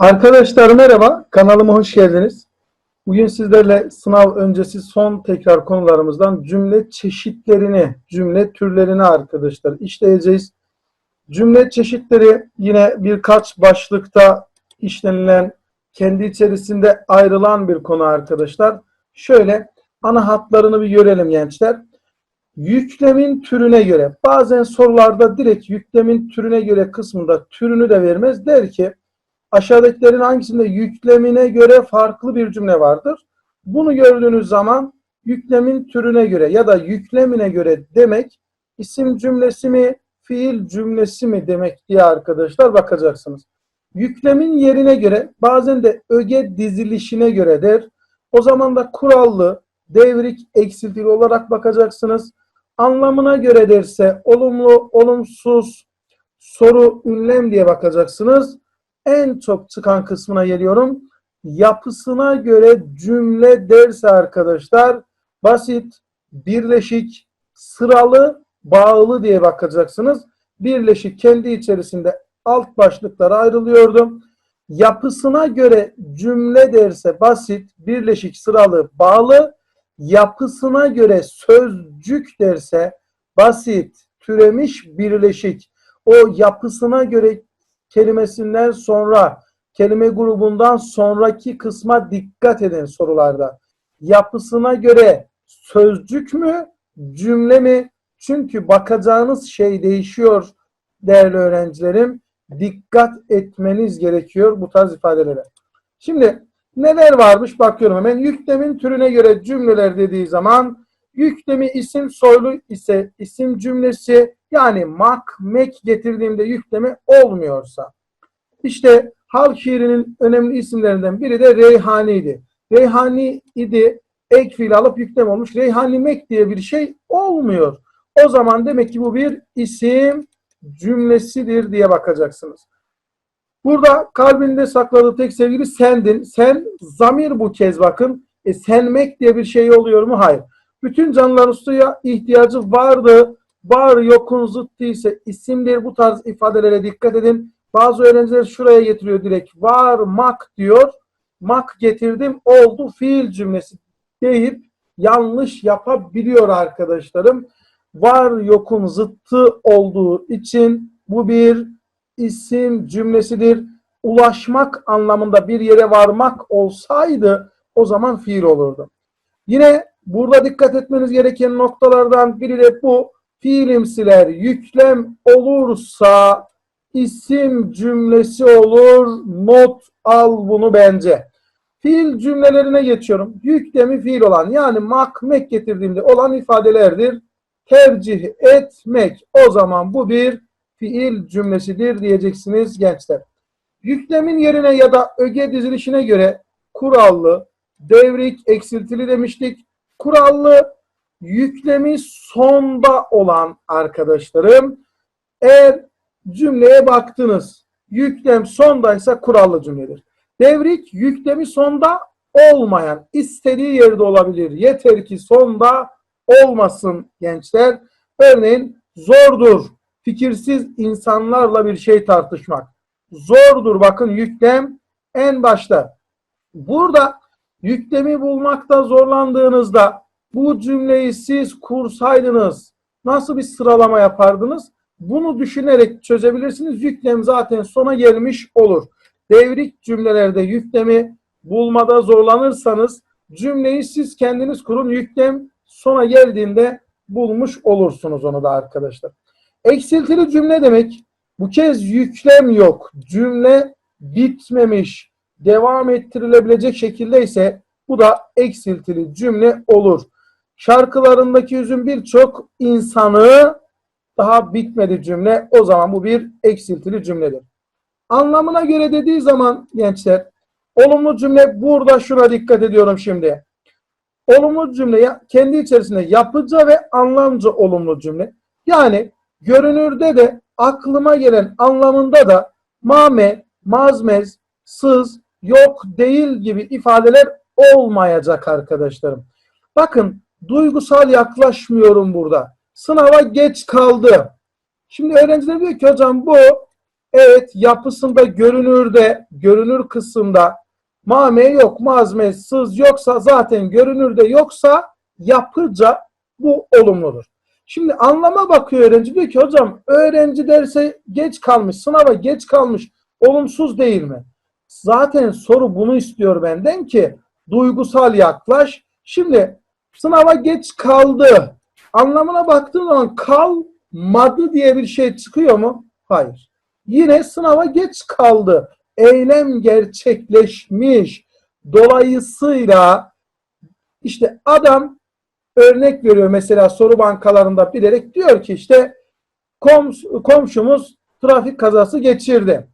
Arkadaşlar merhaba, kanalıma hoş geldiniz. Bugün sizlerle sınav öncesi son tekrar konularımızdan cümle çeşitlerini, cümle türlerini arkadaşlar işleyeceğiz. Cümle çeşitleri yine birkaç başlıkta işlenilen, kendi içerisinde ayrılan bir konu arkadaşlar. Şöyle ana hatlarını bir görelim gençler. Yüklemin türüne göre, bazen sorularda direkt yüklemin türüne göre kısmında türünü de vermez. Der ki, aşağıdakilerin hangisinde yüklemine göre farklı bir cümle vardır? Bunu gördüğünüz zaman yüklemin türüne göre ya da yüklemine göre demek isim cümlesi mi, fiil cümlesi mi demek diye arkadaşlar bakacaksınız. Yüklemin yerine göre bazen de öge dizilişine göre der. O zaman da kurallı, devrik, eksiltili olarak bakacaksınız. Anlamına göre derse olumlu, olumsuz, soru, ünlem diye bakacaksınız en çok çıkan kısmına geliyorum. Yapısına göre cümle derse arkadaşlar basit, birleşik, sıralı, bağlı diye bakacaksınız. Birleşik kendi içerisinde alt başlıklara ayrılıyordu. Yapısına göre cümle derse basit, birleşik, sıralı, bağlı. Yapısına göre sözcük derse basit, türemiş, birleşik. O yapısına göre kelimesinden sonra, kelime grubundan sonraki kısma dikkat edin sorularda. Yapısına göre sözcük mü, cümle mi? Çünkü bakacağınız şey değişiyor değerli öğrencilerim. Dikkat etmeniz gerekiyor bu tarz ifadelere. Şimdi neler varmış bakıyorum hemen. Yüklemin türüne göre cümleler dediği zaman yüklemi isim soylu ise isim cümlesi yani mak, mek getirdiğimde yükleme olmuyorsa. İşte halk şiirinin önemli isimlerinden biri de Reyhani'ydi. Reyhani idi, ek fiil alıp yüklem olmuş. Reyhani mek diye bir şey olmuyor. O zaman demek ki bu bir isim cümlesidir diye bakacaksınız. Burada kalbinde sakladığı tek sevgili sendin. Sen zamir bu kez bakın. E, senmek diye bir şey oluyor mu? Hayır. Bütün canlıların suya ihtiyacı vardı. Var yokun zıttı ise isimdir. Bu tarz ifadelere dikkat edin. Bazı öğrenciler şuraya getiriyor direkt. Var mak diyor. Mak getirdim oldu fiil cümlesi deyip yanlış yapabiliyor arkadaşlarım. Var yokun zıttı olduğu için bu bir isim cümlesidir. Ulaşmak anlamında bir yere varmak olsaydı o zaman fiil olurdu. Yine burada dikkat etmeniz gereken noktalardan biri de bu fiilimsiler yüklem olursa isim cümlesi olur. Not al bunu bence. Fiil cümlelerine geçiyorum. Yüklemi fiil olan yani mak mek getirdiğimde olan ifadelerdir. Tercih etmek. O zaman bu bir fiil cümlesidir diyeceksiniz gençler. Yüklemin yerine ya da öge dizilişine göre kurallı, devrik, eksiltili demiştik. Kurallı yüklemi sonda olan arkadaşlarım. Eğer cümleye baktınız. Yüklem sondaysa kurallı cümledir. Devrik yüklemi sonda olmayan, istediği yerde olabilir. Yeter ki sonda olmasın gençler. Örneğin zordur fikirsiz insanlarla bir şey tartışmak. Zordur bakın yüklem en başta. Burada yüklemi bulmakta zorlandığınızda bu cümleyi siz kursaydınız nasıl bir sıralama yapardınız? Bunu düşünerek çözebilirsiniz. Yüklem zaten sona gelmiş olur. Devrik cümlelerde yüklemi bulmada zorlanırsanız cümleyi siz kendiniz kurun. Yüklem sona geldiğinde bulmuş olursunuz onu da arkadaşlar. Eksiltili cümle demek bu kez yüklem yok. Cümle bitmemiş. Devam ettirilebilecek şekilde ise bu da eksiltili cümle olur. Şarkılarındaki yüzün birçok insanı daha bitmedi cümle. O zaman bu bir eksiltili cümledir. Anlamına göre dediği zaman gençler olumlu cümle burada şuna dikkat ediyorum şimdi. Olumlu cümle kendi içerisinde yapıcı ve anlamcı olumlu cümle. Yani görünürde de aklıma gelen anlamında da mame, mazmez, sız, yok, değil gibi ifadeler olmayacak arkadaşlarım. Bakın duygusal yaklaşmıyorum burada. Sınava geç kaldı. Şimdi öğrenciler diyor ki hocam bu Evet yapısında görünürde, görünür kısımda mame yok, mazme, sız yoksa zaten görünürde yoksa yapıca bu olumludur. Şimdi anlama bakıyor öğrenci. Diyor ki hocam öğrenci derse geç kalmış, sınava geç kalmış. Olumsuz değil mi? Zaten soru bunu istiyor benden ki duygusal yaklaş. Şimdi sınava geç kaldı. Anlamına baktığım zaman kalmadı diye bir şey çıkıyor mu? Hayır. Yine sınava geç kaldı. Eylem gerçekleşmiş. Dolayısıyla işte adam örnek veriyor mesela soru bankalarında bilerek diyor ki işte komşumuz trafik kazası geçirdi.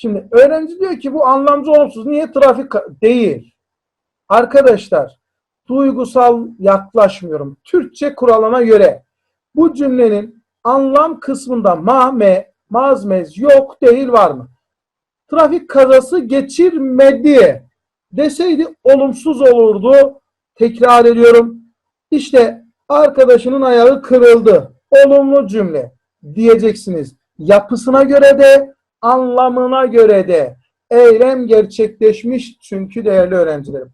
Şimdi öğrenci diyor ki bu anlamcı olumsuz. Niye trafik değil? Arkadaşlar duygusal yaklaşmıyorum. Türkçe kuralına göre bu cümlenin anlam kısmında ma, me, maz, mez, yok, değil var mı? Trafik kazası geçirmedi deseydi olumsuz olurdu. Tekrar ediyorum. İşte arkadaşının ayağı kırıldı. Olumlu cümle diyeceksiniz. Yapısına göre de anlamına göre de eylem gerçekleşmiş çünkü değerli öğrencilerim.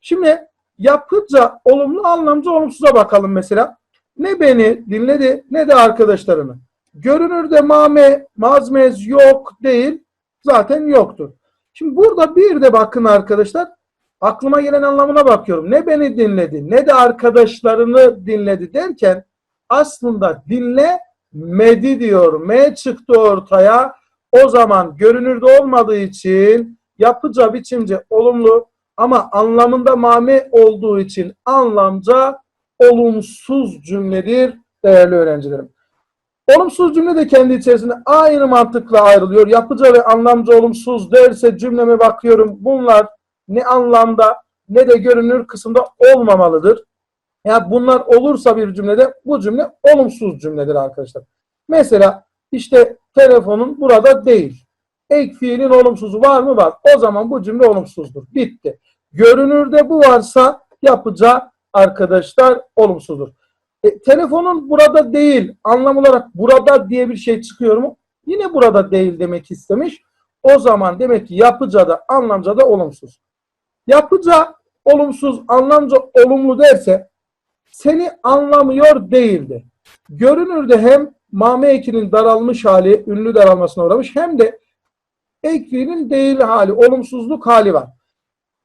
Şimdi yapıca olumlu anlamcı olumsuza bakalım mesela. Ne beni dinledi ne de arkadaşlarını. Görünürde mame, mazmez yok değil zaten yoktur. Şimdi burada bir de bakın arkadaşlar aklıma gelen anlamına bakıyorum. Ne beni dinledi ne de arkadaşlarını dinledi derken aslında dinlemedi diyor. M çıktı ortaya. O zaman görünürde olmadığı için yapıca biçimce olumlu ama anlamında mame olduğu için anlamca olumsuz cümledir değerli öğrencilerim. Olumsuz cümle de kendi içerisinde aynı mantıkla ayrılıyor. Yapıca ve anlamca olumsuz derse cümleme bakıyorum. Bunlar ne anlamda ne de görünür kısımda olmamalıdır. Ya bunlar olursa bir cümlede bu cümle olumsuz cümledir arkadaşlar. Mesela işte telefonun burada değil. Ek fiilin olumsuzu var mı? Var. O zaman bu cümle olumsuzdur. Bitti. Görünürde bu varsa yapacağı arkadaşlar olumsuzdur. E, telefonun burada değil anlam olarak burada diye bir şey çıkıyor mu? Yine burada değil demek istemiş. O zaman demek ki yapıca da anlamca da olumsuz. Yapıca olumsuz, anlamca olumlu derse seni anlamıyor değildi. Görünürde hem mame ekinin daralmış hali, ünlü daralmasına uğramış hem de ekliğinin değil hali, olumsuzluk hali var.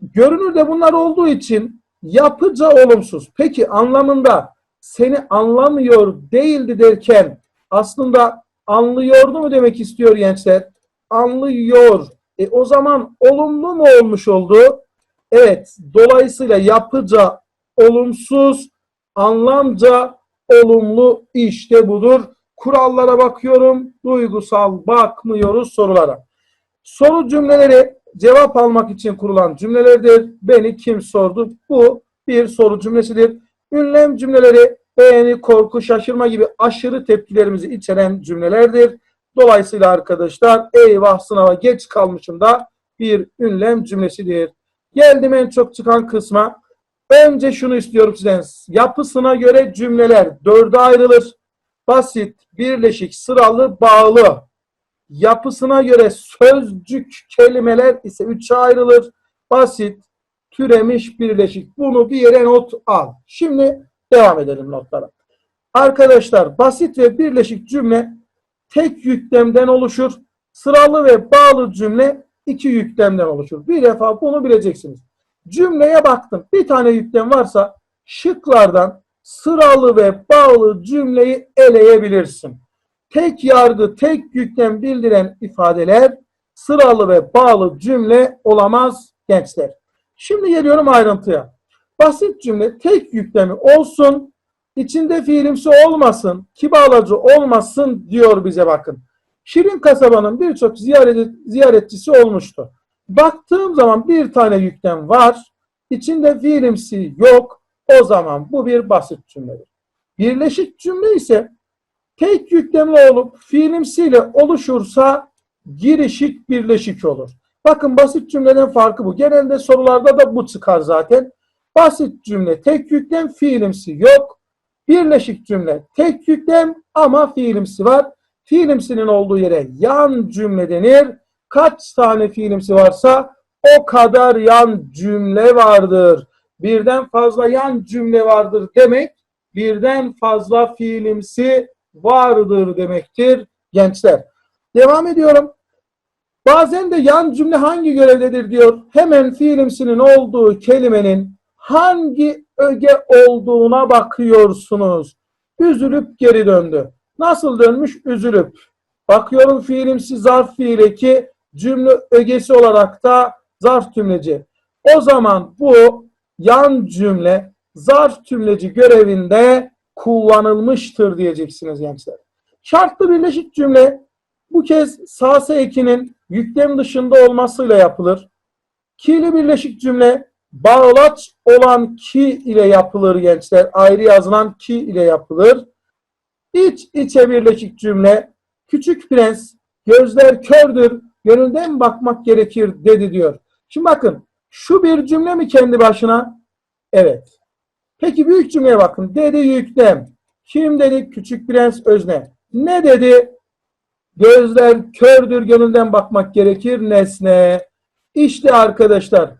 Görünürde bunlar olduğu için yapıca olumsuz. Peki anlamında seni anlamıyor değildi derken aslında anlıyordu mu demek istiyor gençler? Anlıyor. E o zaman olumlu mu olmuş oldu? Evet. Dolayısıyla yapıca olumsuz, anlamca olumlu işte budur. Kurallara bakıyorum. Duygusal bakmıyoruz sorulara. Soru cümleleri cevap almak için kurulan cümlelerdir. Beni kim sordu? Bu bir soru cümlesidir. Ünlem cümleleri beğeni, korku, şaşırma gibi aşırı tepkilerimizi içeren cümlelerdir. Dolayısıyla arkadaşlar eyvah sınava geç kalmışım da bir ünlem cümlesidir. Geldim en çok çıkan kısma. Önce şunu istiyorum sizden. Yapısına göre cümleler dörde ayrılır. Basit, birleşik, sıralı, bağlı. Yapısına göre sözcük kelimeler ise üçe ayrılır. Basit, türemiş, birleşik. Bunu bir yere not al. Şimdi devam edelim notlara. Arkadaşlar basit ve birleşik cümle tek yüklemden oluşur. Sıralı ve bağlı cümle iki yüklemden oluşur. Bir defa bunu bileceksiniz. Cümleye baktım. Bir tane yüklem varsa şıklardan sıralı ve bağlı cümleyi eleyebilirsin. Tek yargı, tek yüklem bildiren ifadeler sıralı ve bağlı cümle olamaz gençler. Şimdi geliyorum ayrıntıya. Basit cümle tek yüklemi olsun, içinde fiilimsi olmasın, ki bağlacı olmasın diyor bize bakın. Şirin kasabanın birçok ziyaret, ziyaretçisi olmuştu. Baktığım zaman bir tane yüklem var, içinde fiilimsi yok, o zaman bu bir basit cümledir. Birleşik cümle ise tek yüklemli olup fiilimsiyle oluşursa girişik birleşik olur. Bakın basit cümleden farkı bu. Genelde sorularda da bu çıkar zaten. Basit cümle tek yüklem fiilimsi yok. Birleşik cümle tek yüklem ama fiilimsi var. fiilimsinin olduğu yere yan cümle denir. Kaç tane fiilimsi varsa o kadar yan cümle vardır. Birden fazla yan cümle vardır demek birden fazla fiilimsi vardır demektir gençler. Devam ediyorum. Bazen de yan cümle hangi görevdedir diyor. Hemen fiilimsinin olduğu kelimenin hangi öge olduğuna bakıyorsunuz. Üzülüp geri döndü. Nasıl dönmüş? Üzülüp. Bakıyorum fiilimsi zarf fiili ki cümle ögesi olarak da zarf tümleci. O zaman bu yan cümle zarf tümleci görevinde kullanılmıştır diyeceksiniz gençler. Şartlı birleşik cümle bu kez sase ekinin yüklem dışında olmasıyla yapılır. Ki'li birleşik cümle bağlaç olan ki ile yapılır gençler. Ayrı yazılan ki ile yapılır. İç içe birleşik cümle küçük prens gözler kördür gönülden bakmak gerekir dedi diyor. Şimdi bakın şu bir cümle mi kendi başına? Evet. Peki büyük cümleye bakın. Dedi yüklem. Kim dedi? Küçük prens özne. Ne dedi? Gözler kördür gönülden bakmak gerekir nesne. İşte arkadaşlar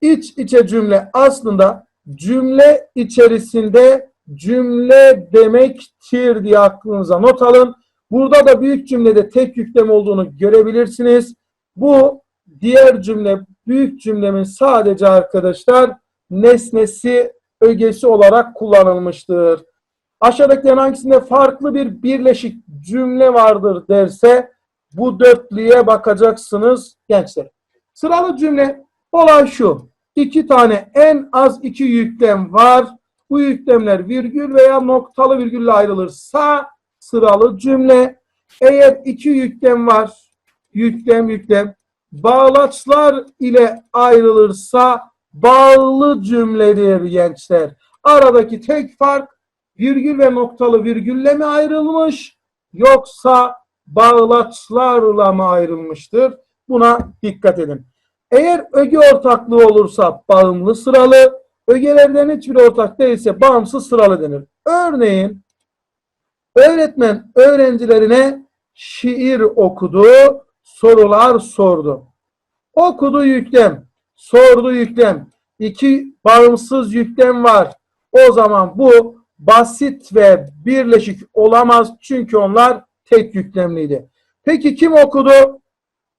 iç içe cümle aslında cümle içerisinde cümle demektir diye aklınıza not alın. Burada da büyük cümlede tek yüklem olduğunu görebilirsiniz. Bu diğer cümle büyük cümlemin sadece arkadaşlar nesnesi ögesi olarak kullanılmıştır. Aşağıdakilerin hangisinde farklı bir birleşik cümle vardır derse bu dörtlüye bakacaksınız gençler. Sıralı cümle olay şu. İki tane en az iki yüklem var. Bu yüklemler virgül veya noktalı virgülle ayrılırsa sıralı cümle. Eğer iki yüklem var, yüklem yüklem, bağlaçlar ile ayrılırsa bağlı cümledir gençler. Aradaki tek fark virgül ve noktalı virgülle mi ayrılmış yoksa bağlaçlarla mı ayrılmıştır? Buna dikkat edin. Eğer öge ortaklığı olursa bağımlı sıralı, ögelerden hiçbir ortak değilse bağımsız sıralı denir. Örneğin öğretmen öğrencilerine şiir okudu, sorular sordu. Okudu yüklem, sordu yüklem. İki bağımsız yüklem var. O zaman bu basit ve birleşik olamaz çünkü onlar tek yüklemliydi. Peki kim okudu?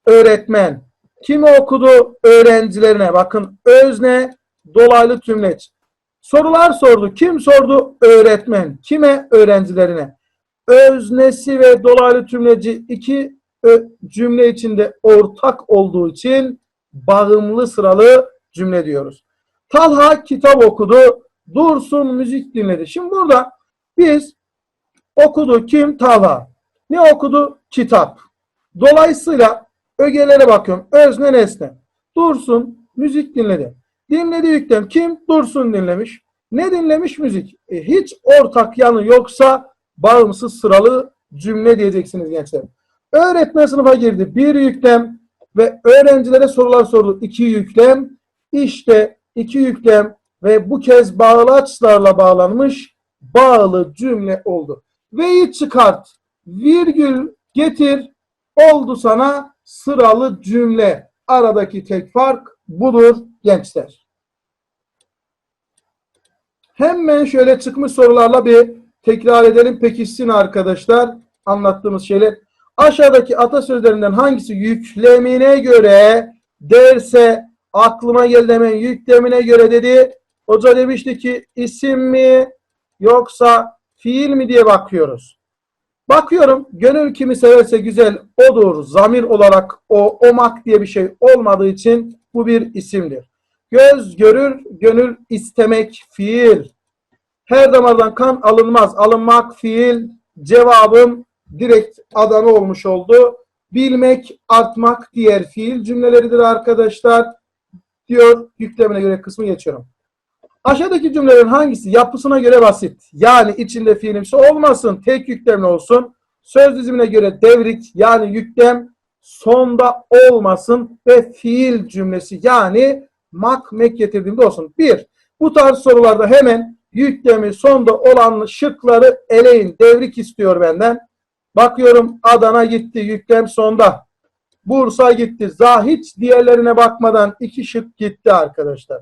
Öğretmen. Kim okudu? Öğrencilerine. Bakın özne dolaylı tümleç. Sorular sordu. Kim sordu? Öğretmen. Kime? Öğrencilerine. Öznesi ve dolaylı tümleci iki cümle içinde ortak olduğu için bağımlı sıralı cümle diyoruz. Talha kitap okudu. Dursun müzik dinledi. Şimdi burada biz okudu kim? Talha. Ne okudu? Kitap. Dolayısıyla ögelere bakıyorum. Özne nesne. Dursun müzik dinledi. Dinledi yüklem. Kim? Dursun dinlemiş. Ne dinlemiş? Müzik. E, hiç ortak yanı yoksa bağımsız sıralı cümle diyeceksiniz gençler. Öğretmen sınıfa girdi. Bir yüklem ve öğrencilere sorular sordu. İki yüklem. İşte iki yüklem ve bu kez bağlaçlarla bağlanmış bağlı cümle oldu. Ve'yi çıkart, virgül getir, oldu sana sıralı cümle. Aradaki tek fark budur gençler. Hemen şöyle çıkmış sorularla bir tekrar edelim pekişsin arkadaşlar anlattığımız şeyler. Aşağıdaki atasözlerinden hangisi yüklemine göre derse aklıma geldi hemen yüklemine göre dedi. Hoca demişti ki isim mi yoksa fiil mi diye bakıyoruz. Bakıyorum gönül kimi severse güzel odur. Zamir olarak o omak diye bir şey olmadığı için bu bir isimdir. Göz görür, gönül istemek fiil. Her damardan kan alınmaz. Alınmak fiil. Cevabım direkt Adana olmuş oldu. Bilmek, artmak diğer fiil cümleleridir arkadaşlar. Diyor yüklemine göre kısmı geçiyorum. Aşağıdaki cümlelerin hangisi yapısına göre basit? Yani içinde fiilimsi olmasın, tek yüklemli olsun. Söz dizimine göre devrik yani yüklem sonda olmasın ve fiil cümlesi yani mak mek getirdiğimde olsun. Bir, bu tarz sorularda hemen yüklemi sonda olan şıkları eleyin. Devrik istiyor benden. Bakıyorum Adana gitti. Yüklem sonda. Bursa gitti. Za hiç diğerlerine bakmadan iki şık gitti arkadaşlar.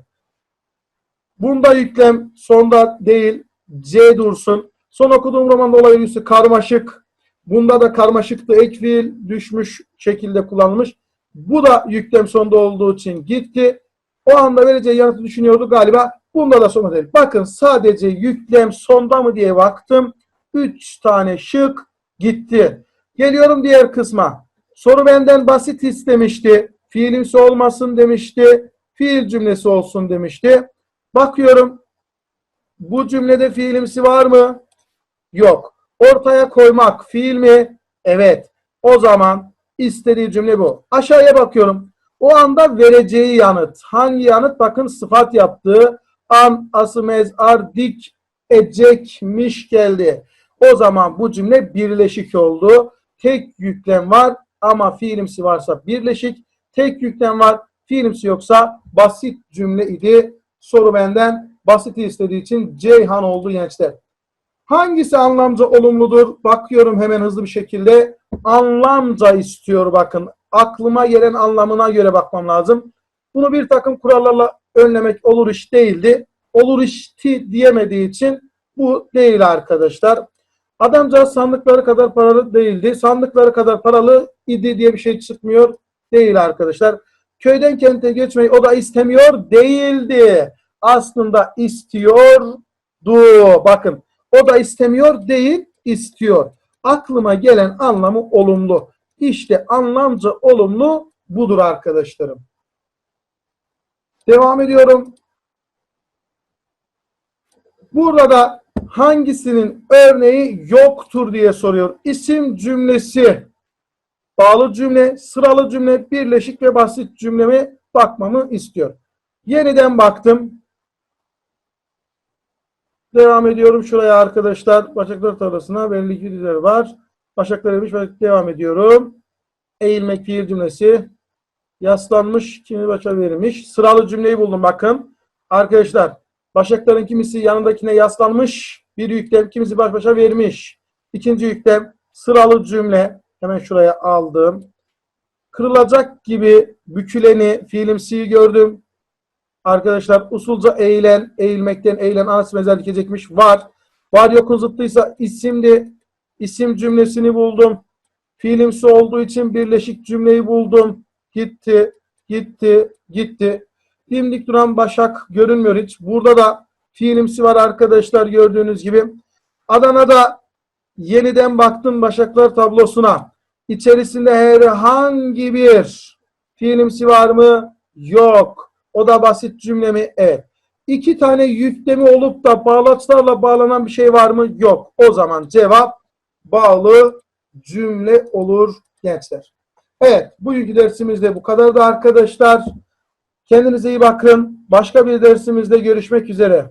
Bunda yüklem sonda değil. C dursun. Son okuduğum roman olay örgüsü karmaşık. Bunda da karmaşıktı. Ek fiil düşmüş şekilde kullanılmış. Bu da yüklem sonda olduğu için gitti. O anda vereceği yanıtı düşünüyordu galiba. Bunda da sonda değil. Bakın sadece yüklem sonda mı diye baktım. 3 tane şık gitti. Geliyorum diğer kısma. Soru benden basit istemişti. Fiilimsi olmasın demişti. Fiil cümlesi olsun demişti. Bakıyorum. Bu cümlede fiilimsi var mı? Yok. Ortaya koymak fiil mi? Evet. O zaman istediği cümle bu. Aşağıya bakıyorum. O anda vereceği yanıt. Hangi yanıt? Bakın sıfat yaptığı an, ası, mez, ar, dik, ecekmiş geldi. O zaman bu cümle birleşik oldu. Tek yüklem var ama fiilimsi varsa birleşik. Tek yüklem var. Fiilimsi yoksa basit cümle idi. Soru benden basiti istediği için Ceyhan oldu gençler. Hangisi anlamca olumludur? Bakıyorum hemen hızlı bir şekilde. Anlamca istiyor bakın. Aklıma gelen anlamına göre bakmam lazım. Bunu bir takım kurallarla önlemek olur iş değildi. Olur işti diyemediği için bu değil arkadaşlar. Adamcağız sandıkları kadar paralı değildi. Sandıkları kadar paralı idi diye bir şey çıkmıyor. Değil arkadaşlar. Köyden kente geçmeyi o da istemiyor değildi. Aslında istiyordu. Bakın o da istemiyor değil istiyor. Aklıma gelen anlamı olumlu. İşte anlamca olumlu budur arkadaşlarım. Devam ediyorum. Burada da hangisinin örneği yoktur diye soruyor. İsim cümlesi, bağlı cümle, sıralı cümle, birleşik ve basit cümlemi bakmamı istiyor. Yeniden baktım. Devam ediyorum şuraya arkadaşlar. Başaklar tablasına belli güdüler var. Başaklar emiş devam ediyorum. Eğilmek fiil cümlesi. Yaslanmış kimi başa verilmiş. Sıralı cümleyi buldum bakın. Arkadaşlar Başakların kimisi yanındakine yaslanmış. Bir yüklem kimisi baş başa vermiş. İkinci yüklem sıralı cümle. Hemen şuraya aldım. Kırılacak gibi büküleni fiilimsiyi gördüm. Arkadaşlar usulca eğilen, eğilmekten eğilen anası benzer dikecekmiş. Var. Var yokun zıttıysa isimdi. İsim cümlesini buldum. Fiilimsi olduğu için birleşik cümleyi buldum. Gitti, gitti, gitti. Dimdik duran başak görünmüyor hiç. Burada da fiilimsi var arkadaşlar gördüğünüz gibi. Adana'da yeniden baktım başaklar tablosuna. İçerisinde herhangi bir fiilimsi var mı? Yok. O da basit cümle mi? Evet. İki tane yüklemi olup da bağlaçlarla bağlanan bir şey var mı? Yok. O zaman cevap bağlı cümle olur gençler. Evet. Bugünkü dersimizde bu kadar da arkadaşlar. Kendinize iyi bakın. Başka bir dersimizde görüşmek üzere.